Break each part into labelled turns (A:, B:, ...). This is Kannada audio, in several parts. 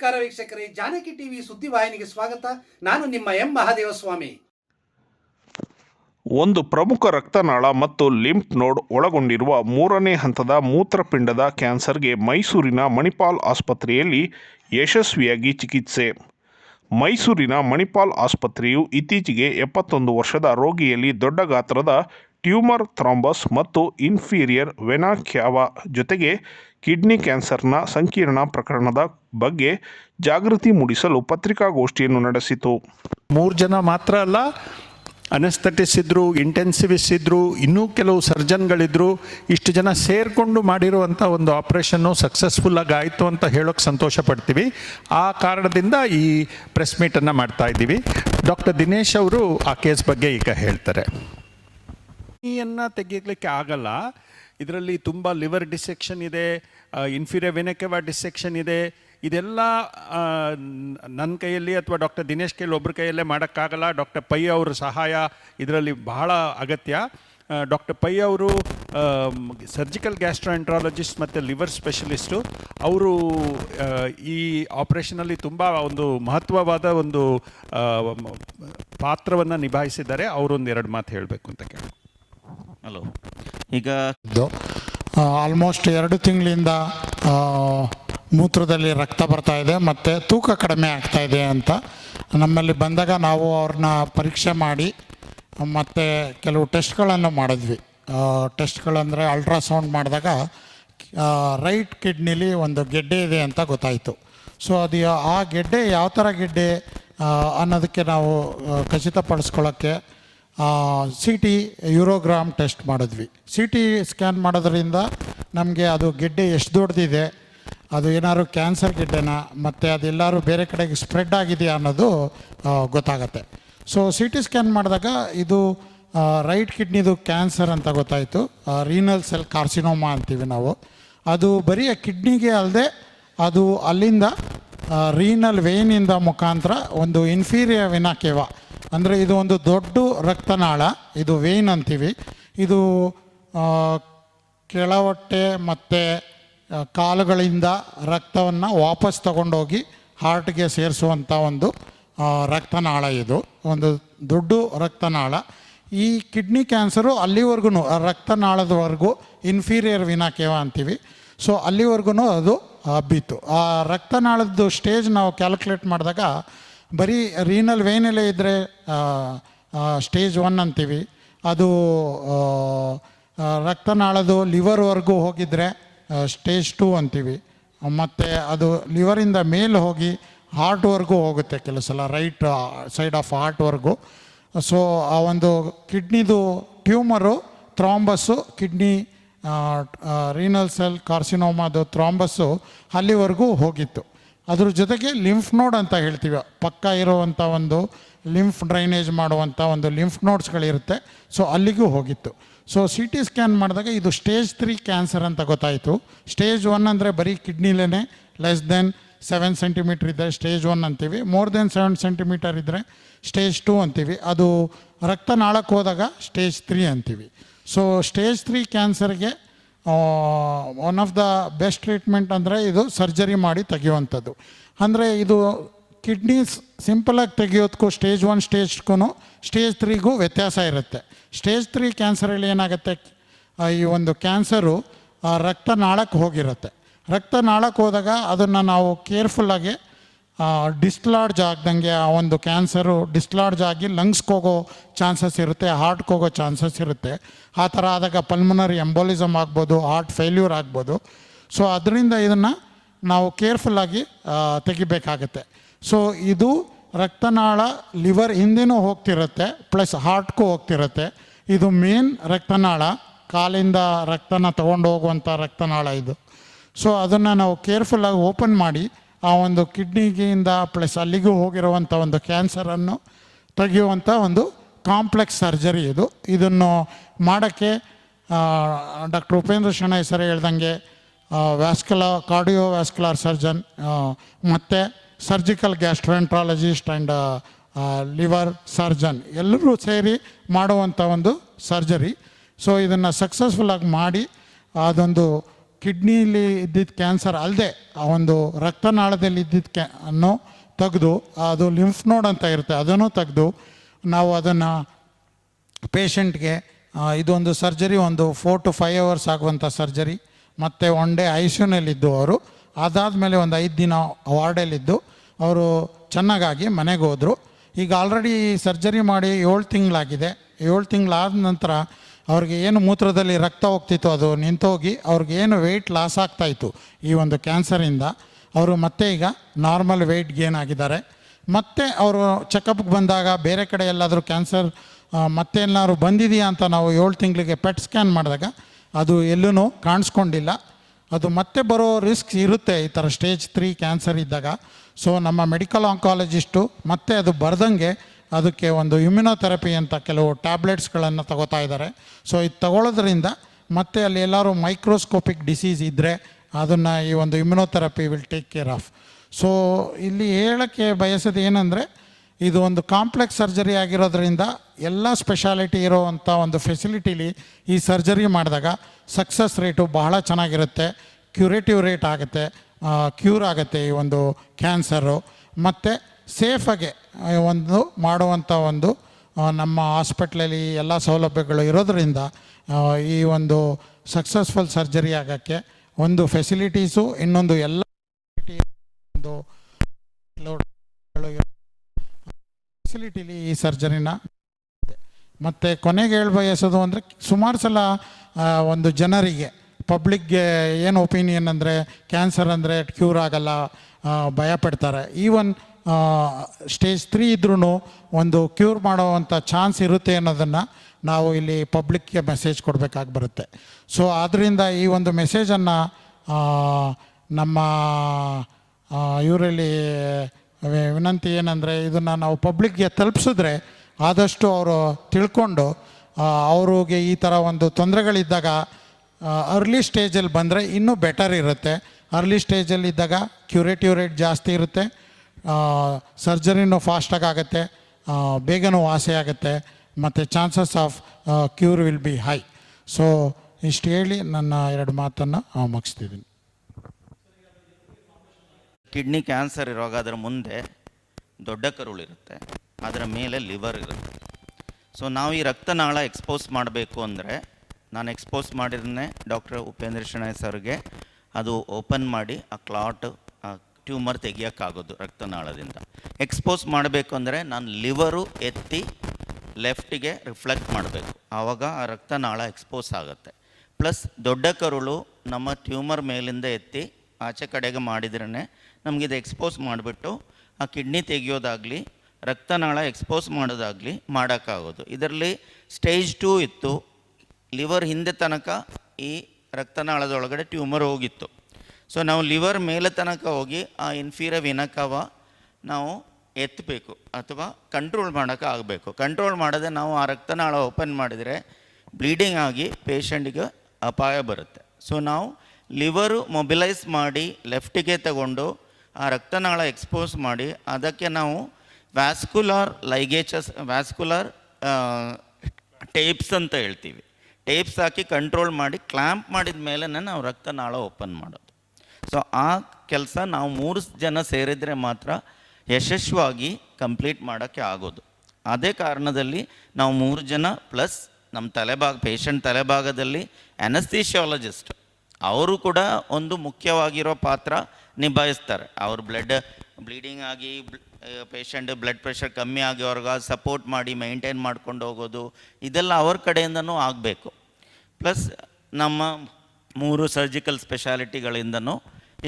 A: ನಮಸ್ಕಾರ ವೀಕ್ಷಕರೇ, ಜಾನಕಿ ಟಿವಿ ಸುದ್ದಿವಾಹಿನಿಗೆ ಸ್ವಾಗತ. ನಾನು ನಿಮ್ಮ ಎಂ ಮಹಾದೇವಸ್ವಾಮಿ.
B: ಒಂದು ಪ್ರಮುಖ ರಕ್ತನಾಳ ಮತ್ತು ಲಿಂಫ್ ನೋಡ್ ಒಳಗೊಂಡಿರುವ ಮೂರನೇ ಹಂತದ ಮೂತ್ರಪಿಂಡದ ಕ್ಯಾನ್ಸರ್ಗೆ ಮೈಸೂರಿನ ಮಣಿಪಾಲ್ ಆಸ್ಪತ್ರೆಯಲ್ಲಿ ಯಶಸ್ವಿಯಾಗಿ ಚಿಕಿತ್ಸೆ. ಮೈಸೂರಿನ ಮಣಿಪಾಲ್ ಆಸ್ಪತ್ರೆಯು ಇತ್ತೀಚೆಗೆ ಎಪ್ಪತ್ತೊಂದು ವರ್ಷದ ರೋಗಿಯಲ್ಲಿ ದೊಡ್ಡ ಗಾತ್ರದ ಟ್ಯೂಮರ್, ಥ್ರಾಂಬಸ್ ಮತ್ತು ಇನ್ಫೀರಿಯರ್ ವೆನಾ ಕ್ಯಾವ ಜೊತೆಗೆ ಕಿಡ್ನಿ ಕ್ಯಾನ್ಸರ್ನ ಸಂಕೀರ್ಣ ಪ್ರಕರಣದ ಬಗ್ಗೆ ಜಾಗೃತಿ ಮೂಡಿಸಲು ಪತ್ರಿಕಾಗೋಷ್ಠಿಯನ್ನು ನಡೆಸಿತು.
C: ಮೂರು ಜನ ಮಾತ್ರ ಅಲ್ಲ ಅನೆಸ್ಥೆಟಿಸ್ ಇದ್ದರು ಇಂಟೆನ್ಸಿವಿಸ್ ಇದ್ದರು ಇನ್ನೂ ಕೆಲವು ಸರ್ಜನ್ಗಳಿದ್ದರು ಇಷ್ಟು ಜನ ಸೇರಿಕೊಂಡು ಮಾಡಿರುವಂಥ ಒಂದು ಆಪ್ರೇಷನ್ನು ಸಕ್ಸಸ್ಫುಲ್ಲಾಗಿ ಆಯಿತು ಅಂತ ಹೇಳೋಕ್ಕೆ ಸಂತೋಷ ಪಡ್ತೀವಿ ಆ ಕಾರಣದಿಂದ ಈ ಪ್ರೆಸ್ ಮೀಟನ್ನು ಮಾಡ್ತಾ ಇದ್ದೀವಿ. ಡಾಕ್ಟರ್ ದಿನೇಶ್ ಅವರು ಆ ಕೇಸ್ ಬಗ್ಗೆ ಈಗ ಹೇಳ್ತಾರೆ. ಕಿಡ್ನಿಯನ್ನು ತೆಗೆಯಲಿಕ್ಕೆ ಆಗಲ್ಲ. ಇದರಲ್ಲಿ ತುಂಬ ಲಿವರ್ ಡಿಸೆಕ್ಷನ್ ಇದೆ ಇನ್ಫೀರಿಯರ್ ವೆನೆಕೆವಾ ಡಿಸೆಕ್ಷನ್ ಇದೆ. ಇದೆಲ್ಲ ನನ್ನ ಕೈಯಲ್ಲಿ ಅಥವಾ ಡಾಕ್ಟರ್ ದಿನೇಶ್ ಕೈಯಲ್ಲಿ ಒಬ್ಬರ ಕೈಯಲ್ಲೇ ಮಾಡೋಕ್ಕಾಗಲ್ಲ. ಡಾಕ್ಟರ್ ಪೈ ಅವರ ಸಹಾಯ ಇದರಲ್ಲಿ ಬಹಳ ಅಗತ್ಯ. ಡಾಕ್ಟರ್ ಪೈ ಅವರು ಸರ್ಜಿಕಲ್ ಗ್ಯಾಸ್ಟ್ರೋಎಂಟ್ರಾಲಜಿಸ್ಟ್ ಮತ್ತು ಲಿವರ್ ಸ್ಪೆಷಲಿಸ್ಟು. ಅವರು ಈ ಆಪರೇಷನಲ್ಲಿ ತುಂಬ ಒಂದು ಮಹತ್ವವಾದ ಒಂದು ಪಾತ್ರವನ್ನು ನಿಭಾಯಿಸಿದ್ದಾರೆ. ಅವರೊಂದು ಎರಡು ಮಾತು ಹೇಳಬೇಕು ಅಂತ ಕೇಳಿ
D: ಹಲೋ ಈಗ
E: ಆಲ್ಮೋಸ್ಟ್ ಎರಡು ತಿಂಗಳಿಂದ ಮೂತ್ರದಲ್ಲಿ ರಕ್ತ ಬರ್ತಾ ಇದೆ, ಮತ್ತು ತೂಕ ಕಡಿಮೆ ಆಗ್ತಾ ಇದೆ ಅಂತ. ನಮ್ಮಲ್ಲಿ ಬಂದಾಗ ನಾವು ಅವ್ರನ್ನ ಪರೀಕ್ಷೆ ಮಾಡಿ, ಮತ್ತು ಕೆಲವು ಟೆಸ್ಟ್ಗಳನ್ನು ಮಾಡಿದ್ವಿ. ಟೆಸ್ಟ್ಗಳಂದರೆ ಅಲ್ಟ್ರಾಸೌಂಡ್ ಮಾಡಿದಾಗ ರೈಟ್ ಕಿಡ್ನಿಲಿ ಒಂದು ಗೆಡ್ಡೆ ಇದೆ ಅಂತ ಗೊತ್ತಾಯಿತು. ಸೊ ಅದು ಆ ಗೆಡ್ಡೆ ಯಾವ ಥರ ಗೆಡ್ಡೆ ಅನ್ನೋದಕ್ಕೆ ನಾವು ಖಚಿತಪಡಿಸ್ಕೊಳ್ಳೋಕ್ಕೆ ಸಿ ಟಿ ಯೂರೋಗ್ರಾಮ್ ಟೆಸ್ಟ್ ಮಾಡಿದ್ವಿ. ಸಿ ಟಿ ಸ್ಕ್ಯಾನ್ ಮಾಡೋದ್ರಿಂದ ನಮಗೆ ಅದು ಗೆಡ್ಡೆ ಎಷ್ಟು ದೊಡ್ಡದಿದೆ ಅದು ಏನಾದ್ರು ಕ್ಯಾನ್ಸರ್ ಗೆಡ್ಡೆನಾ, ಮತ್ತು ಅದೆಲ್ಲರೂ ಬೇರೆ ಕಡೆಗೆ ಸ್ಪ್ರೆಡ್ ಆಗಿದೆಯಾ ಅನ್ನೋದು ಗೊತ್ತಾಗತ್ತೆ. ಸೊ ಸಿ ಟಿ ಸ್ಕ್ಯಾನ್ ಮಾಡಿದಾಗ ಇದು ರೈಟ್ ಕಿಡ್ನಿದು ಕ್ಯಾನ್ಸರ್ ಅಂತ ಗೊತ್ತಾಯಿತು. ರೀನಲ್ ಸೆಲ್ ಕಾರ್ಸಿನೋಮಾ ಅಂತೀವಿ ನಾವು. ಅದು ಬರೀ ಕಿಡ್ನಿಗೆ ಅಲ್ಲದೆ ಅದು ಅಲ್ಲಿಂದ ರೀನಲ್ ವೇನಿಂದ ಮುಖಾಂತರ ಒಂದು ಇನ್ಫೀರಿಯರ್ ವಿನಾಕೆವ ಅಂದರೆ ಇದು ಒಂದು ದೊಡ್ಡ ರಕ್ತನಾಳ, ಇದು ವೇನ್ ಅಂತೀವಿ. ಇದು ಕೆಳವಟ್ಟೆ ಮತ್ತು ಕಾಲುಗಳಿಂದ ರಕ್ತವನ್ನು ವಾಪಸ್ ತಗೊಂಡೋಗಿ ಹಾರ್ಟ್ಗೆ ಸೇರಿಸುವಂಥ ಒಂದು ರಕ್ತನಾಳ ಇದು. ಒಂದು ದೊಡ್ಡ ರಕ್ತನಾಳ. ಈ ಕಿಡ್ನಿ ಕ್ಯಾನ್ಸರು ಅಲ್ಲಿವರೆಗೂ ರಕ್ತನಾಳದವರೆಗೂ ಇನ್ಫೀರಿಯರ್ ವಿನಾಕೇವ ಅಂತೀವಿ. ಸೊ ಅಲ್ಲಿವರೆಗೂ ಅದು ಹಬ್ಬಿತ್ತು ಆ ರಕ್ತನಾಳದ್ದು ಸ್ಟೇಜ್ ನಾವು ಕ್ಯಾಲ್ಕುಲೇಟ್ ಮಾಡಿದಾಗ ಬರೀ ರೀನಲ್ ವೇನಲ್ಲೇ ಇದ್ದರೆ ಸ್ಟೇಜ್ ಒನ್ ಅಂತೀವಿ. ಅದು ರಕ್ತನಾಳದು ಲಿವರ್ವರೆಗೂ ಹೋಗಿದ್ರೆ ಸ್ಟೇಜ್ ಟೂ ಅಂತೀವಿ. ಮತ್ತು ಅದು ಲಿವರಿಂದ ಮೇಲೆ ಹೋಗಿ ಹಾರ್ಟ್ವರೆಗೂ ಹೋಗುತ್ತೆ ಕೆಲವು ಸಲ ರೈಟ್ ಸೈಡ್ ಆಫ್ ಹಾರ್ಟ್ವರೆಗೂ ಸೊ ಆ ಒಂದು ಕಿಡ್ನಿದು tumour thrombus kidney renal cell ಕಾರ್ಸಿನೋಮಾದು thrombus ಅಲ್ಲಿವರೆಗೂ ಹೋಗಿತ್ತು. ಅದ್ರ ಜೊತೆಗೆ ಲಿಂಫ್ ನೋಡ್ ಅಂತ ಹೇಳ್ತೀವಿ. ಪಕ್ಕ ಇರುವಂಥ ಒಂದು ಲಿಂಫ್ ಡ್ರೈನೇಜ್ ಮಾಡುವಂಥ ಒಂದು ಲಿಂಫ್ ನೋಡ್ಸ್ಗಳಿರುತ್ತೆ. ಸೊ ಅಲ್ಲಿಗೂ ಹೋಗಿತ್ತು. ಸೊ ಸಿ ಟಿ ಸ್ಕ್ಯಾನ್ ಮಾಡಿದಾಗ ಇದು ಸ್ಟೇಜ್ ತ್ರೀ ಕ್ಯಾನ್ಸರ್ ಅಂತ ಗೊತ್ತಾಯಿತು. ಸ್ಟೇಜ್ ಒನ್ ಅಂದರೆ ಬರೀ ಕಿಡ್ನಿಲೇ ಲೆಸ್ ದೆನ್ ಸೆವೆನ್ ಸೆಂಟಿಮೀಟ್ರ್ ಇದ್ದರೆ ಸ್ಟೇಜ್ ಒನ್ ಅಂತೀವಿ. ಮೋರ್ ದೆನ್ ಸೆವೆನ್ ಸೆಂಟಿಮೀಟರ್ ಇದ್ದರೆ ಸ್ಟೇಜ್ ಟು ಅಂತೀವಿ. ಅದು ರಕ್ತನಾಳಕ್ಕೆ ಹೋದಾಗ ಸ್ಟೇಜ್ ತ್ರೀ ಅಂತೀವಿ. ಸೊ ಸ್ಟೇಜ್ ತ್ರೀ ಕ್ಯಾನ್ಸರ್ಗೆ one of the best treatment ಅಂದರೆ ಇದು ಸರ್ಜರಿ ಮಾಡಿ ತೆಗೆಯುವಂಥದ್ದು. ಅಂದರೆ ಇದು ಕಿಡ್ನೀಸ್ ಸಿಂಪಲಾಗಿ ತೆಗೆಯೋದಕ್ಕೂ ಸ್ಟೇಜ್ ಒನ್ ಸ್ಟೇಜ್ಗೂ ಸ್ಟೇಜ್ ತ್ರೀಗೂ ವ್ಯತ್ಯಾಸ ಇರುತ್ತೆ. ಸ್ಟೇಜ್ ತ್ರೀ ಕ್ಯಾನ್ಸರಲ್ಲಿ ಏನಾಗುತ್ತೆ? ಈ ಒಂದು ಕ್ಯಾನ್ಸರು ರಕ್ತನಾಳಕ್ಕೆ ಹೋಗಿರುತ್ತೆ. ರಕ್ತನಾಳಕ್ಕೆ ಹೋದಾಗ ಅದನ್ನು ನಾವು ಕೇರ್ಫುಲ್ಲಾಗಿ ಡಿಸ್ಲಾರ್ಜ್ ಆಗ್ದಂಗೆ ಆ ಒಂದು ಕ್ಯಾನ್ಸರು ಡಿಸ್ಲಾರ್ಜ್ ಆಗಿ ಲಂಗ್ಸ್ಗೆ ಹೋಗೋ ಚಾನ್ಸಸ್ ಇರುತ್ತೆ ಹಾರ್ಟ್ಗೆ ಹೋಗೋ ಚಾನ್ಸಸ್ ಇರುತ್ತೆ. ಆ ಥರ ಆದಾಗ ಪಲ್ಮನರಿ ಎಂಬೋಲಿಸಮ್ ಆಗ್ಬೋದು ಹಾರ್ಟ್ ಫೇಲ್ಯೂರ್ ಆಗ್ಬೋದು. ಸೊ ಅದರಿಂದ ಇದನ್ನು ನಾವು ಕೇರ್ಫುಲ್ಲಾಗಿ ತೆಗಿಬೇಕಾಗತ್ತೆ. ಸೊ ಇದು ರಕ್ತನಾಳ ಲಿವರ್ ಹಿಂದೆನೂ ಹೋಗ್ತಿರುತ್ತೆ ಪ್ಲಸ್ ಹಾರ್ಟ್ಗೂ ಹೋಗ್ತಿರುತ್ತೆ. ಇದು ಮೇನ್ ರಕ್ತನಾಳ, ಕಾಲಿಂದ ರಕ್ತನ ತೊಗೊಂಡು ಹೋಗುವಂಥ ರಕ್ತನಾಳ ಇದು. ಸೊ ಅದನ್ನು ನಾವು ಕೇರ್ಫುಲ್ಲಾಗಿ ಓಪನ್ ಮಾಡಿ ಆ ಒಂದು ಕಿಡ್ನಿಗಿಂದ ಪ್ಲಸ್ ಅಲ್ಲಿಗೂ ಹೋಗಿರುವಂಥ ಒಂದು ಕ್ಯಾನ್ಸರನ್ನು ತೆಗೆಯುವಂಥ ಒಂದು ಕಾಂಪ್ಲೆಕ್ಸ್ ಸರ್ಜರಿ ಇದು. ಇದನ್ನು ಮಾಡೋಕ್ಕೆ ಡಾಕ್ಟರ್ ಉಪೇಂದ್ರ ಶೆಣೈ ಸರ್ ಹೇಳ್ದಂಗೆ ವ್ಯಾಸ್ಕುಲ ಕಾರ್ಡಿಯೋ ವ್ಯಾಸ್ಕುಲಾರ್ ಸರ್ಜನ್ ಮತ್ತು surgical gastroenterologist and liver surgeon ಎಲ್ಲರೂ ಸೇರಿ ಮಾಡುವಂಥ ಒಂದು ಸರ್ಜರಿ ಸೊ ಇದನ್ನು ಸಕ್ಸಸ್ಫುಲ್ಲಾಗಿ ಮಾಡಿ, ಅದೊಂದು ಕಿಡ್ನಿಲಿ ಇದ್ದಿದ್ದ ಕ್ಯಾನ್ಸರ್ ಅಲ್ಲದೆ ಆ ಒಂದು ರಕ್ತನಾಳದಲ್ಲಿ ಇದ್ದಿದ್ದ ಕ್ಯಾ ಅನ್ನು ತೆಗೆದು, ಅದು ಲಿಂಫ್ ನೋಡ್ ಅಂತ ಇರುತ್ತೆ, ಅದನ್ನು ತೆಗೆದು ನಾವು ಅದನ್ನು ಪೇಷಂಟ್ಗೆ ಇದೊಂದು ಸರ್ಜರಿ, ಒಂದು ಫೋರ್ ಟು ಫೈವ್ ಅವರ್ಸ್ ಆಗುವಂಥ ಸರ್ಜರಿ, ಮತ್ತು ಒನ್ ಡೇ ಐ ಸಿ ಯುನಲ್ಲಿದ್ದು ಅವರು, ಅದಾದಮೇಲೆ ಒಂದು ಐದು ದಿನ ವಾರ್ಡಲ್ಲಿದ್ದು, ಅವರು ಚೆನ್ನಾಗಾಗಿ ಮನೆಗೆ ಹೋದರು. ಈಗ ಆಲ್ರೆಡಿ ಸರ್ಜರಿ ಮಾಡಿ ಏಳು ತಿಂಗಳಾಗಿದೆ. ಏಳು ತಿಂಗಳಾದ ನಂತರ ಅವ್ರಿಗೆ ಏನು ಮೂತ್ರದಲ್ಲಿ ರಕ್ತ ಹೋಗ್ತಿತ್ತು, ಅದು ನಿಂತೋಗಿ ಅವ್ರಿಗೆ ಏನು ವೆಯ್ಟ್ ಲಾಸ್ ಆಗ್ತಾಯಿತ್ತು ಈ ಒಂದು ಕ್ಯಾನ್ಸರಿಂದ ಅವರು ಮತ್ತೆ ಈಗ ನಾರ್ಮಲ್ ವೆಯ್ಟ್ ಗೇನ್ ಆಗಿದ್ದಾರೆ. ಮತ್ತೆ ಅವರು ಚೆಕಪ್ಗೆ ಬಂದಾಗ ಬೇರೆ ಕಡೆ ಎಲ್ಲಾದರೂ ಕ್ಯಾನ್ಸರ್ ಮತ್ತೇನಾದ್ರು ಬಂದಿದೆಯಾ ಅಂತ ನಾವು ಏಳು ತಿಂಗಳಿಗೆ ಪೆಟ್ ಸ್ಕ್ಯಾನ್ ಮಾಡಿದಾಗ ಅದು ಎಲ್ಲೂ ಕಾಣಿಸ್ಕೊಂಡಿಲ್ಲ. ಅದು ಮತ್ತೆ ಬರೋ ರಿಸ್ಕ್ ಇರುತ್ತೆ ಈ ಥರ ಸ್ಟೇಜ್ ತ್ರೀ ಕ್ಯಾನ್ಸರ್ ಇದ್ದಾಗ. ಸೊ ನಮ್ಮ ಮೆಡಿಕಲ್ ಆಂಕಾಲಜಿಸ್ಟು ಮತ್ತೆ ಅದು ಬರ್ದಂಗೆ ಅದಕ್ಕೆ ಒಂದು ಇಮ್ಯುನೋಥೆರಪಿ ಅಂತ ಕೆಲವು ಟ್ಯಾಬ್ಲೆಟ್ಸ್ಗಳನ್ನು ತಗೋತಾ ಇದ್ದಾರೆ. ಸೊ ಇದು ತಗೊಳ್ಳೋದ್ರಿಂದ ಮತ್ತೆ ಅಲ್ಲಿ ಎಲ್ಲರೂ ಮೈಕ್ರೋಸ್ಕೋಪಿಕ್ ಡಿಸೀಸ್ ಇದ್ದರೆ ಅದನ್ನು ಈ ಒಂದು immunotherapy will take care of so ಇಲ್ಲಿ ಹೇಳೋಕ್ಕೆ ಬಯಸೋದು ಏನಂದರೆ, ಇದು ಒಂದು ಕಾಂಪ್ಲೆಕ್ಸ್ ಸರ್ಜರಿ ಆಗಿರೋದ್ರಿಂದ ಎಲ್ಲ ಸ್ಪೆಷಾಲಿಟಿ ಇರೋವಂಥ ಒಂದು ಫೆಸಿಲಿಟಿಲಿ ಈ ಸರ್ಜರಿ ಮಾಡಿದಾಗ ಸಕ್ಸಸ್ ರೇಟು ಬಹಳ ಚೆನ್ನಾಗಿರುತ್ತೆ ಕ್ಯೂರೇಟಿವ್ ರೇಟ್ ಆಗುತ್ತೆ ಕ್ಯೂರ್ ಆಗುತ್ತೆ ಈ ಒಂದು ಕ್ಯಾನ್ಸರು ಮತ್ತು ಸೇಫಾಗೆ ಒಂದು ಮಾಡುವಂಥ ಒಂದು ನಮ್ಮ ಹಾಸ್ಪಿಟ್ಲಲ್ಲಿ ಎಲ್ಲ ಸೌಲಭ್ಯಗಳು ಇರೋದರಿಂದ ಈ ಒಂದು ಸಕ್ಸಸ್ಫುಲ್ ಸರ್ಜರಿ ಆಗೋಕ್ಕೆ ಒಂದು ಫೆಸಿಲಿಟೀಸು ಇನ್ನೊಂದು ಎಲ್ಲ ಒಂದು ಫೆಸಿಲಿಟಿಲಿ ಈ ಸರ್ಜರಿನ ಮತ್ತು ಕೊನೆಗೆ ಹೇಳ ಬಯಸೋದು ಅಂದರೆ ಸುಮಾರು ಸಲ ಒಂದು ಜನರಿಗೆ ಪಬ್ಲಿಕ್ಗೆ ಏನು ಒಪಿನಿಯನ್ ಅಂದರೆ ಕ್ಯಾನ್ಸರ್ ಅಂದರೆ ಕ್ಯೂರ್ ಆಗಲ್ಲ ಭಯ ಪಡ್ತಾರೆ ಈವನ್ ಸ್ಟೇಜ್ ತ್ರೀ ಇದ್ರೂ ಒಂದು ಕ್ಯೂರ್ ಮಾಡೋವಂಥ ಚಾನ್ಸ್ ಇರುತ್ತೆ ಅನ್ನೋದನ್ನು ನಾವು ಇಲ್ಲಿ ಪಬ್ಲಿಕ್ಗೆ ಮೆಸೇಜ್ ಕೊಡಬೇಕಾಗಿ ಬರುತ್ತೆ. ಸೊ ಆದ್ದರಿಂದ ಈ ಒಂದು ಮೆಸೇಜನ್ನು ನಮ್ಮ ಇವರಲ್ಲಿ ವಿನಂತಿ ಏನಂದರೆ ಇದನ್ನು ನಾವು ಪಬ್ಲಿಕ್ಗೆ ತಲುಪಿಸಿದ್ರೆ ಆದಷ್ಟು ಅವರು ತಿಳ್ಕೊಂಡು ಅವ್ರಿಗೆ ಈ ಥರ ಒಂದು ತೊಂದರೆಗಳಿದ್ದಾಗ ಅರ್ಲಿ ಸ್ಟೇಜಲ್ಲಿ ಬಂದರೆ ಇನ್ನೂ ಬೆಟರ್ ಇರುತ್ತೆ. ಅರ್ಲಿ ಸ್ಟೇಜಲ್ಲಿ ಇದ್ದಾಗ ಕ್ಯೂರೇಟಿವ್ ರೇಟ್ ಜಾಸ್ತಿ ಇರುತ್ತೆ. ಸರ್ಜರಿನೂ ಫಾಸ್ಟಾಗಿ ಆಗುತ್ತೆ. ಬೇಗನೂ ವಾಸಿ ಆಗುತ್ತೆ. ಮತ್ತು chances of cure will be high so ಇಷ್ಟು ಹೇಳಿ ನನ್ನ ಎರಡು ಮಾತನ್ನು ಮುಗಿಸ್ತಿದ್ದೀನಿ
D: ಕಿಡ್ನಿ ಕ್ಯಾನ್ಸರ್ ಇರುವಾಗ ಅದರ ಮುಂದೆ ದೊಡ್ಡ ಕರುಳಿರುತ್ತೆ ಅದರ ಮೇಲೆ ಲಿವರ್ ಇರುತ್ತೆ. ಸೊ ನಾವು ಈ ರಕ್ತನಾಳ ಎಕ್ಸ್ಪೋಸ್ ಮಾಡಬೇಕು ಅಂದರೆ ನಾನು ಎಕ್ಸ್ಪೋಸ್ ಮಾಡಿದ್ದೇನೆ ಡಾಕ್ಟರ್ ಉಪೇಂದ್ರ ಶೆಣೈ ಸರ್ಗೆ ಅದು ಓಪನ್ ಮಾಡಿ ಆ ಕ್ಲಾಟ್ ಟ್ಯೂಮರ್ ತೆಗಿಯೋಕ್ಕಾಗೋದು ರಕ್ತನಾಳದಿಂದ. ಎಕ್ಸ್ಪೋಸ್ ಮಾಡಬೇಕು ಅಂದರೆ ನಾನು ಲಿವರು ಎತ್ತಿ ಲೆಫ್ಟಿಗೆ ರಿಫ್ಲೆಕ್ಟ್ ಮಾಡಬೇಕು. ಆವಾಗ ಆ ರಕ್ತನಾಳ ಎಕ್ಸ್ಪೋಸ್ ಆಗುತ್ತೆ. ಪ್ಲಸ್ ದೊಡ್ಡ ಕರುಳು ನಮ್ಮ ಟ್ಯೂಮರ್ ಮೇಲಿಂದ ಎತ್ತಿ ಆಚೆ ಕಡೆಗೆ ಮಾಡಿದ್ರೇ ನಮಗಿದು ಎಕ್ಸ್ಪೋಸ್ ಮಾಡಿಬಿಟ್ಟು ಆ ಕಿಡ್ನಿ ತೆಗೆಯೋದಾಗಲಿ, ರಕ್ತನಾಳ ಎಕ್ಸ್ಪೋಸ್ ಮಾಡೋದಾಗಲಿ ಮಾಡೋಕ್ಕಾಗೋದು. ಇದರಲ್ಲಿ ಸ್ಟೇಜ್ ಟೂ ಇತ್ತು. ಲಿವರ್ ಹಿಂದೆ ತನಕ ಈ ರಕ್ತನಾಳದೊಳಗಡೆ ಟ್ಯೂಮರ್ ಹೋಗಿತ್ತು. ಸೊ ನಾವು ಲಿವರ್ ಮೇಲೆ ತನಕ ಹೋಗಿ, ಆ ಇನ್ಫೀರ ವಿನಕವ ನಾವು ಎತ್ತಬೇಕು ಅಥವಾ ಕಂಟ್ರೋಲ್ ಮಾಡೋಕೆ ಆಗಬೇಕು. ಕಂಟ್ರೋಲ್ ಮಾಡದೆ ನಾವು ಆ ರಕ್ತನಾಳ ಓಪನ್ ಮಾಡಿದರೆ ಬ್ಲೀಡಿಂಗ್ ಆಗಿ ಪೇಷಂಟ್ಗೆ ಅಪಾಯ ಬರುತ್ತೆ. ಸೊ ನಾವು ಲಿವರು ಮೊಬಿಲೈಸ್ ಮಾಡಿ ಲೆಫ್ಟಿಗೆ ತಗೊಂಡು ಆ ರಕ್ತನಾಳ ಎಕ್ಸ್ಪೋಸ್ ಮಾಡಿ, ಅದಕ್ಕೆ ನಾವು ವ್ಯಾಸ್ಕುಲರ್ ಲೈಗೇಚಸ್ ವ್ಯಾಸ್ಕುಲರ್ ಟೇಪ್ಸ್ ಅಂತ ಹೇಳ್ತೀವಿ. ಟೇಪ್ಸ್ ಹಾಕಿ ಕಂಟ್ರೋಲ್ ಮಾಡಿ ಕ್ಲ್ಯಾಂಪ್ ಮಾಡಿದ ಮೇಲೆ ನಾವು ರಕ್ತನಾಳ ಓಪನ್ ಮಾಡೋದು. ಸೊ ಆ ಕೆಲಸ ನಾವು ಮೂರು ಜನ ಸೇರಿದರೆ ಮಾತ್ರ ಯಶಸ್ವಿಯಾಗಿ ಕಂಪ್ಲೀಟ್ ಮಾಡೋಕ್ಕೆ ಆಗೋದು. ಅದೇ ಕಾರಣದಲ್ಲಿ ನಾವು ಮೂರು ಜನ ಪ್ಲಸ್ ನಮ್ಮ ತಲೆಭಾಗ ಪೇಷಂಟ್ ತಲೆಭಾಗದಲ್ಲಿ ಅನಸ್ತೀಶಿಯಾಲಜಿಸ್ಟ್ ಅವರು ಕೂಡ ಒಂದು ಮುಖ್ಯವಾಗಿರೋ ಪಾತ್ರ ನಿಭಾಯಿಸ್ತಾರೆ. ಅವ್ರ ಬ್ಲಡ್ ಬ್ಲೀಡಿಂಗ್ ಆಗಿ ಪೇಷಂಟ್ ಬ್ಲಡ್ ಪ್ರೆಷರ್ ಕಮ್ಮಿ ಆಗಿ ಅವ್ರಿಗೆ ಸಪೋರ್ಟ್ ಮಾಡಿ ಮೈಂಟೈನ್ ಮಾಡ್ಕೊಂಡು ಹೋಗೋದು, ಇದೆಲ್ಲ ಅವ್ರ ಕಡೆಯಿಂದನೂ ಆಗಬೇಕು. ಪ್ಲಸ್ ನಮ್ಮ ಮೂರು ಸರ್ಜಿಕಲ್ ಸ್ಪೆಷಾಲಿಟಿಗಳಿಂದನೂ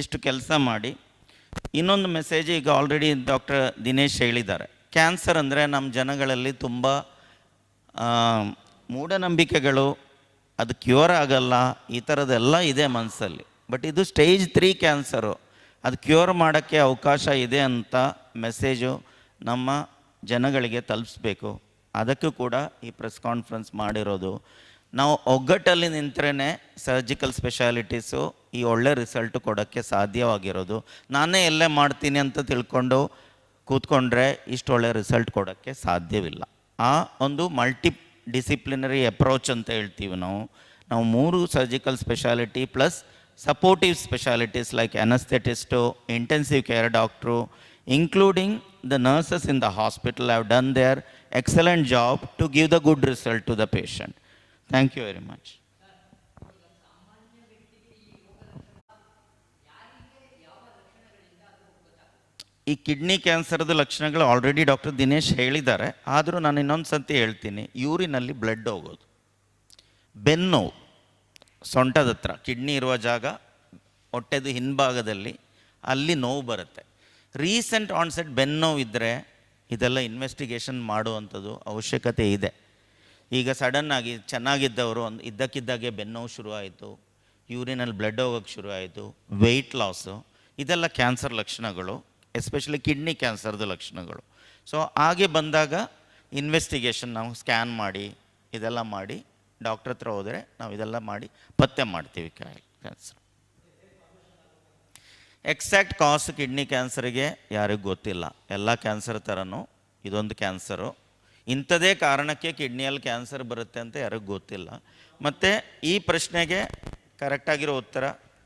D: ಇಷ್ಟು ಕೆಲಸ ಮಾಡಿ. ಇನ್ನೊಂದು ಮೆಸೇಜ್ ಈಗ ಆಲ್ರೆಡಿ ಡಾಕ್ಟರ್ ದಿನೇಶ್ ಹೇಳಿದ್ದಾರೆ. ಕ್ಯಾನ್ಸರ್ ಅಂದರೆ ನಮ್ಮ ಜನಗಳಲ್ಲಿ ತುಂಬ ಮೂಢನಂಬಿಕೆಗಳು, ಅದು ಕ್ಯೂರ್ ಆಗಲ್ಲ, ಈ ಥರದ್ದೆಲ್ಲ ಇದೆ ಮನಸ್ಸಲ್ಲಿ ಬಟ್ ಇದು ಸ್ಟೇಜ್ ತ್ರೀ ಕ್ಯಾನ್ಸರು ಅದು ಕ್ಯೂರ್ ಮಾಡೋಕ್ಕೆ ಅವಕಾಶ ಇದೆ ಅಂತ ಮೆಸೇಜು ನಮ್ಮ ಜನಗಳಿಗೆ ತಲುಪಿಸ್ಬೇಕು. ಅದಕ್ಕೂ ಕೂಡ ಈ ಪ್ರೆಸ್ ಕಾನ್ಫರೆನ್ಸ್ ಮಾಡಿರೋದು ನಾವು ಒಗ್ಗಟ್ಟಲ್ಲಿ ನಿಂತ್ರೇ ಸರ್ಜಿಕಲ್ ಸ್ಪೆಷಾಲಿಟೀಸು ಈ ಒಳ್ಳೆ ರಿಸಲ್ಟ್ ಕೊಡೋಕ್ಕೆ ಸಾಧ್ಯವಾಗಿರೋದು. ನಾನೇ ಎಲ್ಲೇ ಮಾಡ್ತೀನಿ ಅಂತ ತಿಳ್ಕೊಂಡು ಕೂತ್ಕೊಂಡ್ರೆ ಇಷ್ಟು ಒಳ್ಳೆ ರಿಸಲ್ಟ್ ಕೊಡೋಕ್ಕೆ ಸಾಧ್ಯವಿಲ್ಲ. ಆ ಒಂದು ಮಲ್ಟಿ ಡಿಸಿಪ್ಲಿನರಿ ಅಪ್ರೋಚ್ ಅಂತ ಹೇಳ್ತೀವಿ ನಾವು. ನಾವು ಮೂರು surgical speciality plus supportive specialities like anaesthetist intensive care doctor including the nurses in the hospital have done their excellent job to give the good result to the patient Thank you very much ಈ ಕಿಡ್ನಿ ಕ್ಯಾನ್ಸರ್ದ ಲಕ್ಷಣಗಳು ಆಲ್ರೆಡಿ ಡಾಕ್ಟರ್ ದಿನೇಶ್ ಹೇಳಿದ್ದಾರೆ. ಆದರೂ ನಾನು ಇನ್ನೊಂದು ಸತಿ ಹೇಳ್ತೀನಿ. ಯೂರಿನಲ್ಲಿ ಬ್ಲಡ್ ಹೋಗೋದು. ಬೆನ್ನು ಸೊಂಟದ ಹತ್ರ. ಕಿಡ್ನಿ ಇರುವ ಜಾಗ ಹೊಟ್ಟೆದು ಹಿಂಭಾಗದಲ್ಲಿ ಅಲ್ಲಿ ನೋವು ಬರುತ್ತೆ. ರೀಸೆಂಟ್ ಆನ್ಸೆಟ್ ಬೆನ್ನು ಇದ್ದರೆ ಇದೆಲ್ಲ ಇನ್ವೆಸ್ಟಿಗೇಷನ್ ಮಾಡುವಂಥದ್ದು ಅವಶ್ಯಕತೆ ಇದೆ. ಈಗ ಸಡನ್ನಾಗಿ ಚೆನ್ನಾಗಿದ್ದವರು ಒಂದು ಇದ್ದಕ್ಕಿದ್ದಾಗೆ ಬೆನ್ನೋವು ಶುರುವಾಯಿತು ಯೂರಿನಲ್ಲಿ ಬ್ಲಡ್ ಹೋಗೋಕ್ಕೆ ಶುರುವಾಯಿತು ವೆಯ್ಟ್ ಲಾಸು ಇದೆಲ್ಲ ಕ್ಯಾನ್ಸರ್ ಲಕ್ಷಣಗಳು ಎಸ್ಪೆಷಲಿ ಕಿಡ್ನಿ ಕ್ಯಾನ್ಸರ್ದು ಲಕ್ಷಣಗಳು. ಸೊ ಹಾಗೆ ಬಂದಾಗ ಇನ್ವೆಸ್ಟಿಗೇಷನ್ ನಾವು ಸ್ಕ್ಯಾನ್ ಮಾಡಿ, ಇದೆಲ್ಲ ಮಾಡಿ ಡಾಕ್ಟ್ರ್ ಹತ್ರ ಹೋದರೆ ನಾವು ಇದೆಲ್ಲ ಮಾಡಿ, ಪತ್ತೆ ಮಾಡ್ತೀವಿ ಕ್ಯಾನ್ಸರ್ ಎಕ್ಸಾಕ್ಟ್ ಕಾಸ್ ಕಿಡ್ನಿ ಕ್ಯಾನ್ಸರಿಗೆ ಯಾರಿಗೂ ಗೊತ್ತಿಲ್ಲ. ಎಲ್ಲ ಕ್ಯಾನ್ಸರ್ ಥರನೂ ಇದೊಂದು ಕ್ಯಾನ್ಸರು ಇಂಥದೇ ಕಾರಣಕ್ಕೆ ಕಿಡ್ನಿಯಲ್ಲಿ ಕ್ಯಾನ್ಸರ್ ಬರುತ್ತೆ ಅಂತ ಯಾರಿಗೂ ಗೊತ್ತಿಲ್ಲ. ಮತ್ತು ಈ ಪ್ರಶ್ನೆಗೆ ಕರೆಕ್ಟಾಗಿರೋ ಉತ್ತರ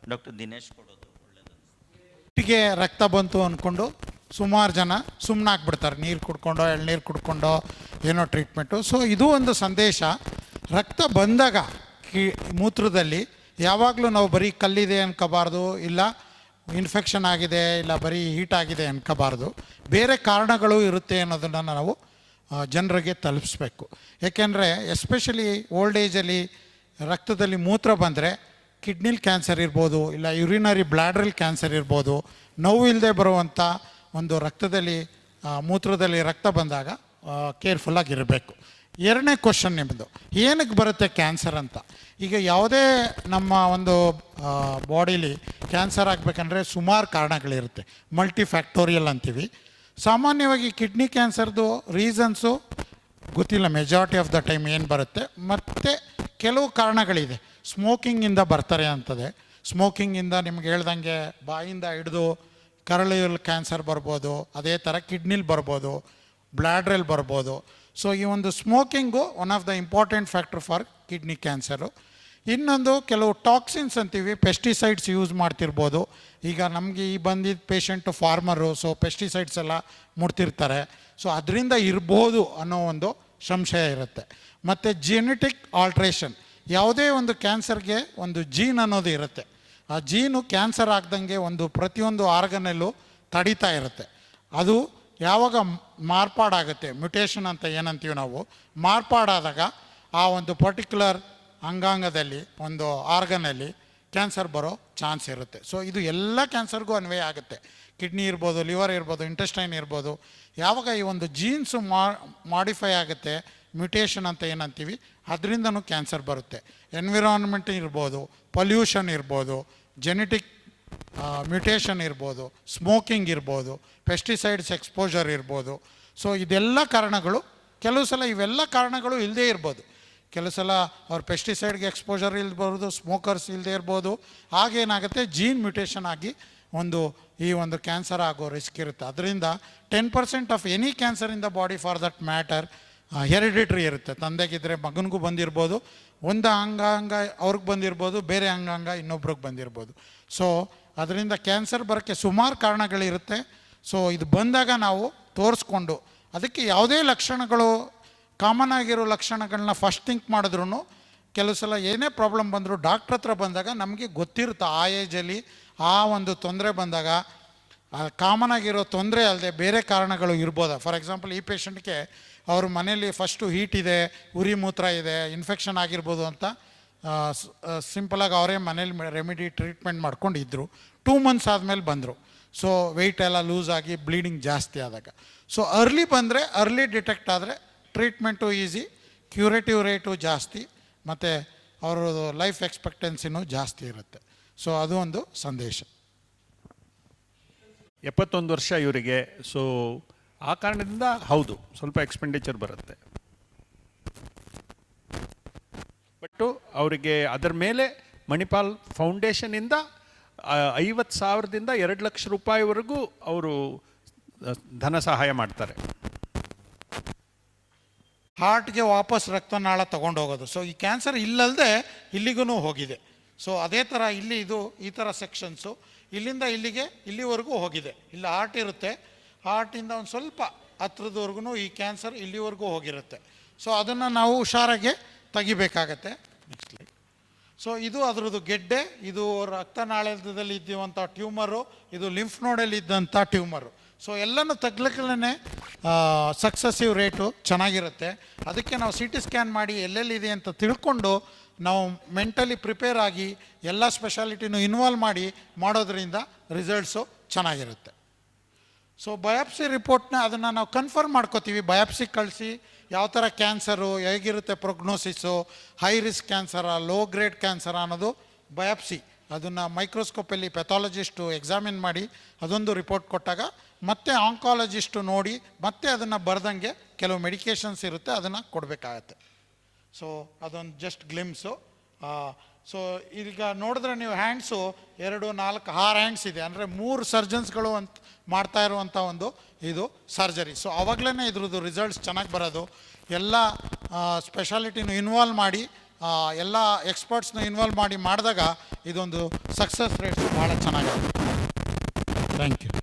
D: ಡಾಕ್ಟರ್ ದಿನೇಶ್ ಕೊಡೋದು.
E: ಒಳ್ಳೆಯದು ರಕ್ತ ಬಂತು ಅಂದ್ಕೊಂಡು ಸುಮಾರು ಜನ ಸುಮ್ಮನಾಗ್ಬಿಡ್ತಾರೆ ನೀರು ಕುಡ್ಕೊಂಡೋ ಎಳ್ನೀರು ಕುಡ್ಕೊಂಡೋ, ಏನೋ ಟ್ರೀಟ್ಮೆಂಟು ಸೊ ಇದು ಒಂದು ಸಂದೇಶ. ರಕ್ತ ಬಂದಾಗ ಕಿ, ಮೂತ್ರದಲ್ಲಿ ಯಾವಾಗಲೂ ನಾವು ಬರೀ ಕಲ್ಲಿದೆ ಅನ್ಕೋಬಾರ್ದು, ಇಲ್ಲ ಇನ್ಫೆಕ್ಷನ್ ಆಗಿದೆ, ಇಲ್ಲ ಬರೀ ಹೀಟ್ ಆಗಿದೆ ಅನ್ಕೋಬಾರ್ದು. ಬೇರೆ ಕಾರಣಗಳು ಇರುತ್ತೆ ಅನ್ನೋದನ್ನು ನಾವು ಜನರಿಗೆ ತಲುಪಿಸ್ಬೇಕು. ಏಕೆಂದರೆ ಎಸ್ಪೆಷಲಿ ಓಲ್ಡ್ ಏಜಲ್ಲಿ ರಕ್ತದಲ್ಲಿ ಮೂತ್ರ ಬಂದರೆ ಕಿಡ್ನಿಲ್ ಕ್ಯಾನ್ಸರ್ ಇರ್ಬೋದು, ಇಲ್ಲ ಯುರಿನರಿ ಬ್ಲ್ಯಾಡ್ರಲ್ ಕ್ಯಾನ್ಸರ್ ಇರ್ಬೋದು, ನೋವು ಇಲ್ಲದೆ ಬರುವಂಥ ಒಂದು ರಕ್ತದಲ್ಲಿ ಮೂತ್ರದಲ್ಲಿ ರಕ್ತ ಬಂದಾಗ ಕೇರ್ಫುಲ್ಲಾಗಿರಬೇಕು ಎರಡನೇ ಕ್ವಶನ್ ನಿಮ್ಮದು ಏನಕ್ಕೆ ಬರುತ್ತೆ ಕ್ಯಾನ್ಸರ್ ಅಂತ? ಈಗ ಯಾವುದೇ ನಮ್ಮ ಒಂದು ಬಾಡಿಲಿ ಕ್ಯಾನ್ಸರ್ ಆಗಬೇಕಂದ್ರೆ ಸುಮಾರು ಕಾರಣಗಳಿರುತ್ತೆ. ಮಲ್ಟಿ ಫ್ಯಾಕ್ಟೋರಿಯಲ್ ಅಂತೀವಿ. ಸಾಮಾನ್ಯವಾಗಿ ಕಿಡ್ನಿ ಕ್ಯಾನ್ಸರ್ದು ರೀಸನ್ಸು ಗೊತ್ತಿಲ್ಲ ಮೆಜಾರಿಟಿ ಆಫ್ ದ ಟೈಮ್ ಏನು ಬರುತ್ತೆ. ಮತ್ತು ಕೆಲವು ಕಾರಣಗಳಿದೆ. ಸ್ಮೋಕಿಂಗಿಂದ ಬರ್ತಾರೆ ಅಂತದೆ. ಸ್ಮೋಕಿಂಗಿಂದ ನಿಮ್ಗೆ ಹೇಳ್ದಂಗೆ ಬಾಯಿಂದ ಹಿಡಿದು ಕರಳಿಯಲ್ಲಿ ಕ್ಯಾನ್ಸರ್ ಬರ್ಬೋದು, ಅದೇ ಥರ ಕಿಡ್ನಿಲಿ ಬರ್ಬೋದು ಬ್ಲ್ಯಾಡ್ರಲ್ಲಿ ಬರ್ಬೋದು. ಸೊ ಈ ಒಂದು smoking one of the important factor for kidney cancer. ಇನ್ನೊಂದು ಕೆಲವು ಟಾಕ್ಸಿನ್ಸ್ ಅಂತೀವಿ ಪೆಸ್ಟಿಸೈಡ್ಸ್ ಯೂಸ್ ಮಾಡ್ತಿರ್ಬೋದು. ಈಗ ನಮಗೆ ಈ ಬಂದಿದ್ದ ಪೇಷಂಟು ಫಾರ್ಮರು ಸೊ ಪೆಸ್ಟಿಸೈಡ್ಸ್ ಎಲ್ಲ ಮುಡ್ತಿರ್ತಾರೆ. ಸೊ ಅದರಿಂದ ಇರ್ಬೋದು ಅನ್ನೋ ಒಂದು ಸಂಶಯ ಇರುತ್ತೆ. ಮತ್ತು ಜೆನೆಟಿಕ್ ಆಲ್ಟ್ರೇಷನ್ ಯಾವುದೇ ಒಂದು ಕ್ಯಾನ್ಸರ್ಗೆ ಒಂದು ಜೀನ್ ಅನ್ನೋದು ಇರುತ್ತೆ. ಆ ಜೀನು ಕ್ಯಾನ್ಸರ್ ಆಗ್ದಂಗೆ ಒಂದು ಪ್ರತಿಯೊಂದು ಆರ್ಗನಲ್ಲೂ ತಡೀತಾ ಇರುತ್ತೆ. ಅದು ಯಾವಾಗ ಮಾರ್ಪಾಡಾಗುತ್ತೆ ಮ್ಯುಟೇಷನ್ ಅಂತ ಏನಂತೀವಿ ನಾವು, ಮಾರ್ಪಾಡಾದಾಗ ಆ ಒಂದು ಪರ್ಟಿಕ್ಯುಲರ್ ಅಂಗಾಂಗದಲ್ಲಿ, ಒಂದು ಆರ್ಗನಲ್ಲಿ ಕ್ಯಾನ್ಸರ್ ಬರೋ ಚಾನ್ಸ್ ಇರುತ್ತೆ. ಸೊ ಇದು ಎಲ್ಲ ಕ್ಯಾನ್ಸರ್ಗೂ ಅನ್ವಯ ಆಗುತ್ತೆ. ಕಿಡ್ನಿ ಇರ್ಬೋದು, ಲಿವರ್ ಇರ್ಬೋದು, ಇಂಟೆಸ್ಟೈನ್ ಇರ್ಬೋದು. ಯಾವಾಗ ಈ ಒಂದು ಜೀನ್ಸು ಮಾಡಿಫೈ ಆಗುತ್ತೆ ಮ್ಯುಟೇಷನ್ ಅಂತ ಏನಂತೀವಿ, ಅದರಿಂದನೂ ಕ್ಯಾನ್ಸರ್ ಬರುತ್ತೆ. ಎನ್ವಿರಾನ್ಮೆಂಟ್ ಇರ್ಬೋದು ಪೊಲ್ಯೂಷನ್ ಇರ್ಬೋದು ಜೆನೆಟಿಕ್ ಮ್ಯುಟೇಷನ್ ಇರ್ಬೋದು ಸ್ಮೋಕಿಂಗ್ ಇರ್ಬೋದು ಪೆಸ್ಟಿಸೈಡ್ಸ್ ಎಕ್ಸ್ಪೋಜರ್ ಇರ್ಬೋದು. ಸೊ ಇದೆಲ್ಲ ಕಾರಣಗಳು, ಕೆಲವು ಸಲ ಇವೆಲ್ಲ ಕಾರಣಗಳು ಇಲ್ಲದೇ ಇರ್ಬೋದು. ಕೆಲವು ಸಲ ಅವ್ರ ಪೆಸ್ಟಿಸೈಡ್ಗೆ ಎಕ್ಸ್ಪೋಜರ್ ಇಲ್ಬೋದು ಸ್ಮೋಕರ್ಸ್ ಇಲ್ಲದೆ ಇರ್ಬೋದು ಆಗೇನಾಗುತ್ತೆ ಜೀನ್ ಮ್ಯುಟೇಷನ್ ಆಗಿ ಒಂದು, ಈ ಒಂದು ಕ್ಯಾನ್ಸರ್ ಆಗೋ ರಿಸ್ಕ್ ಇರುತ್ತೆ. ಅದರಿಂದ ten percent of any cancer in the body for that matter heredity ಇರುತ್ತೆ. ತಂದೆಗಿದ್ರೆ ಮಗನಿಗೂ ಬಂದಿರ್ಬೋದು, ಒಂದು ಅಂಗಾಂಗ ಅವ್ರಿಗೆ ಬಂದಿರ್ಬೋದು, ಬೇರೆ ಅಂಗಾಂಗ ಇನ್ನೊಬ್ರಿಗೆ ಬಂದಿರ್ಬೋದು. ಸೊ ಅದರಿಂದ ಕ್ಯಾನ್ಸರ್ ಬರೋಕ್ಕೆ ಸುಮಾರು ಕಾರಣಗಳಿರುತ್ತೆ. ಸೊ ಇದು ಬಂದಾಗ ನಾವು ತೋರಿಸ್ಕೊಂಡು, ಅದಕ್ಕೆ ಯಾವುದೇ ಲಕ್ಷಣಗಳು ಕಾಮನ್ ಆಗಿರೋ ಲಕ್ಷಣಗಳನ್ನ ಫಸ್ಟ್ ಥಿಂಕ್ ಮಾಡಿದ್ರು ಕೆಲವು ಸಲ ಏನೇ ಪ್ರಾಬ್ಲಮ್ ಬಂದರೂ ಡಾಕ್ಟ್ರ್ ಹತ್ರ ಬಂದಾಗ ನಮಗೆ ಗೊತ್ತಿರುತ್ತೆ ಆ ಏಜಲ್ಲಿ ಆ ಒಂದು ತೊಂದರೆ ಬಂದಾಗ ಕಾಮನ್ ಆಗಿರೋ ತೊಂದರೆ ಅಲ್ಲದೆ ಬೇರೆ ಕಾರಣಗಳು ಇರ್ಬೋದಾ? ಫಾರ್ ಎಕ್ಸಾಂಪಲ್ ಈ ಪೇಷಂಟ್ಗೆ ಅವ್ರ ಮನೇಲಿ ಫಸ್ಟು ಹೀಟ್ ಇದೆ, ಉರಿ ಮೂತ್ರ ಇದೆ ಇನ್ಫೆಕ್ಷನ್ ಆಗಿರ್ಬೋದು ಅಂತ ಸಿಂಪಲಾಗಿ ಅವರೇ ಮನೇಲಿ ರೆಮಿಡಿ ಟ್ರೀಟ್ಮೆಂಟ್ ಮಾಡ್ಕೊಂಡು ಇದ್ದರು ಟೂ ಮಂತ್ಸ್ ಆದಮೇಲೆ ಬಂದರು. ಸೊ ವೆಯ್ಟ್ ಎಲ್ಲ ಲೂಸ್ ಆಗಿ ಬ್ಲೀಡಿಂಗ್ ಜಾಸ್ತಿ ಆದಾಗ. ಸೊ ಅರ್ಲಿ ಬಂದರೆ ಅರ್ಲಿ ಡಿಟೆಕ್ಟ್ ಆದರೆ ಟ್ರೀಟ್ಮೆಂಟು ಈಸಿ, ಕ್ಯೂರೇಟಿವ್ ರೇಟು ಜಾಸ್ತಿ, ಮತ್ತು ಅವರ ಲೈಫ್ ಎಕ್ಸ್ಪೆಕ್ಟೆನ್ಸಿನೂ ಜಾಸ್ತಿ ಇರುತ್ತೆ. ಸೊ, ಅದು ಒಂದು ಸಂದೇಶ.
C: ಎಪ್ಪತ್ತೊಂದು ವರ್ಷ ಇವರಿಗೆ, ಸೊ ಆ ಕಾರಣದಿಂದ ಹೌದು, ಸ್ವಲ್ಪ ಎಕ್ಸ್ಪೆಂಡಿಚರ್ ಬರುತ್ತೆ. ಬಟ್ಟು ಅವರಿಗೆ ಅದರ ಮೇಲೆ ಮಣಿಪಾಲ್ ಫೌಂಡೇಶನಿಂದ ಐವತ್ತು ಸಾವಿರದಿಂದ ಎರಡು ಲಕ್ಷ ರೂಪಾಯಿವರೆಗೂ ಅವರು ಧನ ಸಹಾಯ ಮಾಡ್ತಾರೆ.
E: ಹಾರ್ಟ್ಗೆ ವಾಪಸ್ ರಕ್ತನಾಳ ತಗೊಂಡು ಹೋಗೋದು ಸೊ ಈ ಕ್ಯಾನ್ಸರ್ ಇಲ್ಲದೆ ಇಲ್ಲಿಗೂ ಹೋಗಿದೆ. ಸೊ ಅದೇ ಥರ ಇಲ್ಲಿ ಇದು, ಈ ಥರ ಸೆಕ್ಷನ್ಸು ಇಲ್ಲಿಂದ ಇಲ್ಲಿಗೆ, ಇಲ್ಲಿವರೆಗೂ ಹೋಗಿದೆ. ಇಲ್ಲಿ ಹಾರ್ಟ್ ಇರುತ್ತೆ. ಹಾರ್ಟಿಂದ ಒಂದು ಸ್ವಲ್ಪ ಹತ್ರದವರೆಗೂ ಈ ಕ್ಯಾನ್ಸರ್ ಇಲ್ಲಿವರೆಗೂ ಹೋಗಿರುತ್ತೆ. ಸೊ ಅದನ್ನು ನಾವು ಹುಷಾರಾಗೆ ತೆಗಿಬೇಕಾಗತ್ತೆ. ನೆಕ್ಸ್ಟ್ ಲೈಕ್ ಸೊ ಇದು ಅದರದ್ದು ಗೆಡ್ಡೆ, ಇದು ರಕ್ತನಾಳದಲ್ಲಿ ಇದ್ದಿರುವಂಥ ಟ್ಯೂಮರು ಇದು ಲಿಂಫ್ ನೋಡಲ್ಲಿ ಇದ್ದಂಥ ಟ್ಯೂಮರು ಸೊ ಎಲ್ಲನೂ ತಗ್ಲಕ್ಕೆ ಸಕ್ಸಸಿವ್ ರೇಟು ಚೆನ್ನಾಗಿರುತ್ತೆ. ಅದಕ್ಕೆ ನಾವು ಸಿ ಟಿ ಸ್ಕ್ಯಾನ್ ಮಾಡಿ ಎಲ್ಲೆಲ್ಲಿದೆ ಅಂತ ತಿಳ್ಕೊಂಡು ನಾವು ಮೆಂಟಲಿ ಪ್ರಿಪೇರ್ ಆಗಿ ಎಲ್ಲ ಸ್ಪೆಷಾಲಿಟಿನೂ ಇನ್ವಾಲ್ವ್ ಮಾಡಿ ಮಾಡೋದ್ರಿಂದ ರಿಸಲ್ಟ್ಸು ಚೆನ್ನಾಗಿರುತ್ತೆ. ಸೊ ಬಯಾಪ್ಸಿ ರಿಪೋರ್ಟ್ನ ಅದನ್ನು ನಾವು ಕನ್ಫರ್ಮ್ ಮಾಡ್ಕೋತೀವಿ. ಬಯಾಪ್ಸಿ ಕಳಿಸಿ ಯಾವ ಥರ ಕ್ಯಾನ್ಸರು ಹೇಗಿರುತ್ತೆ ಪ್ರೊಗ್ನೋಸಿಸು ಹೈ ರಿಸ್ಕ್ ಕ್ಯಾನ್ಸರ ಲೋ ಗ್ರೇಡ್ ಕ್ಯಾನ್ಸರ ಅನ್ನೋದು ಬಯಾಪ್ಸಿ ಅದನ್ನು ಮೈಕ್ರೋಸ್ಕೋಪಲ್ಲಿ ಪೆಥಾಲಜಿಸ್ಟು ಎಕ್ಸಾಮಿನ್ ಮಾಡಿ ಅದೊಂದು ರಿಪೋರ್ಟ್ ಕೊಟ್ಟಾಗ ಮತ್ತೆ ಆಂಕಾಲಜಿಸ್ಟು ನೋಡಿ, ಮತ್ತೆ ಅದನ್ನು ಬರೆದಂಗೆ ಕೆಲವು ಮೆಡಿಕೇಷನ್ಸ್ ಇರುತ್ತೆ, ಅದನ್ನು ಕೊಡಬೇಕಾಗತ್ತೆ. ಸೊ ಅದೊಂದು ಜಸ್ಟ್ ಗ್ಲಿಮ್ಸು ಸೊ ಈಗ ನೋಡಿದ್ರೆ ನೀವು ಹ್ಯಾಂಡ್ಸು ಎರಡು, ನಾಲ್ಕು, ಆರು ಹ್ಯಾಂಡ್ಸ್ ಇದೆ. ಅಂದರೆ ಮೂರು ಸರ್ಜನ್ಸ್ಗಳು ಅಂತ ಮಾಡ್ತಾ ಇರುವಂಥ ಒಂದು ಇದು ಸರ್ಜರಿ ಸೊ ಅವಾಗಲೇ ಇದ್ರದ್ದು ರಿಸಲ್ಟ್ಸ್ ಚೆನ್ನಾಗಿ ಬರೋದು. ಎಲ್ಲ ಸ್ಪೆಷಾಲಿಟಿನೂ ಇನ್ವಾಲ್ವ್ ಮಾಡಿ ಎಲ್ಲ ಎಕ್ಸ್ಪರ್ಟ್ಸ್ನ ಇನ್ವಾಲ್ವ್ ಮಾಡಿ ಮಾಡಿದಾಗ ಇದೊಂದು ಸಕ್ಸಸ್ ರೇಟ್ಸ್ ಭಾಳ ಚೆನ್ನಾಗಿದೆ ಥ್ಯಾಂಕ್ ಯು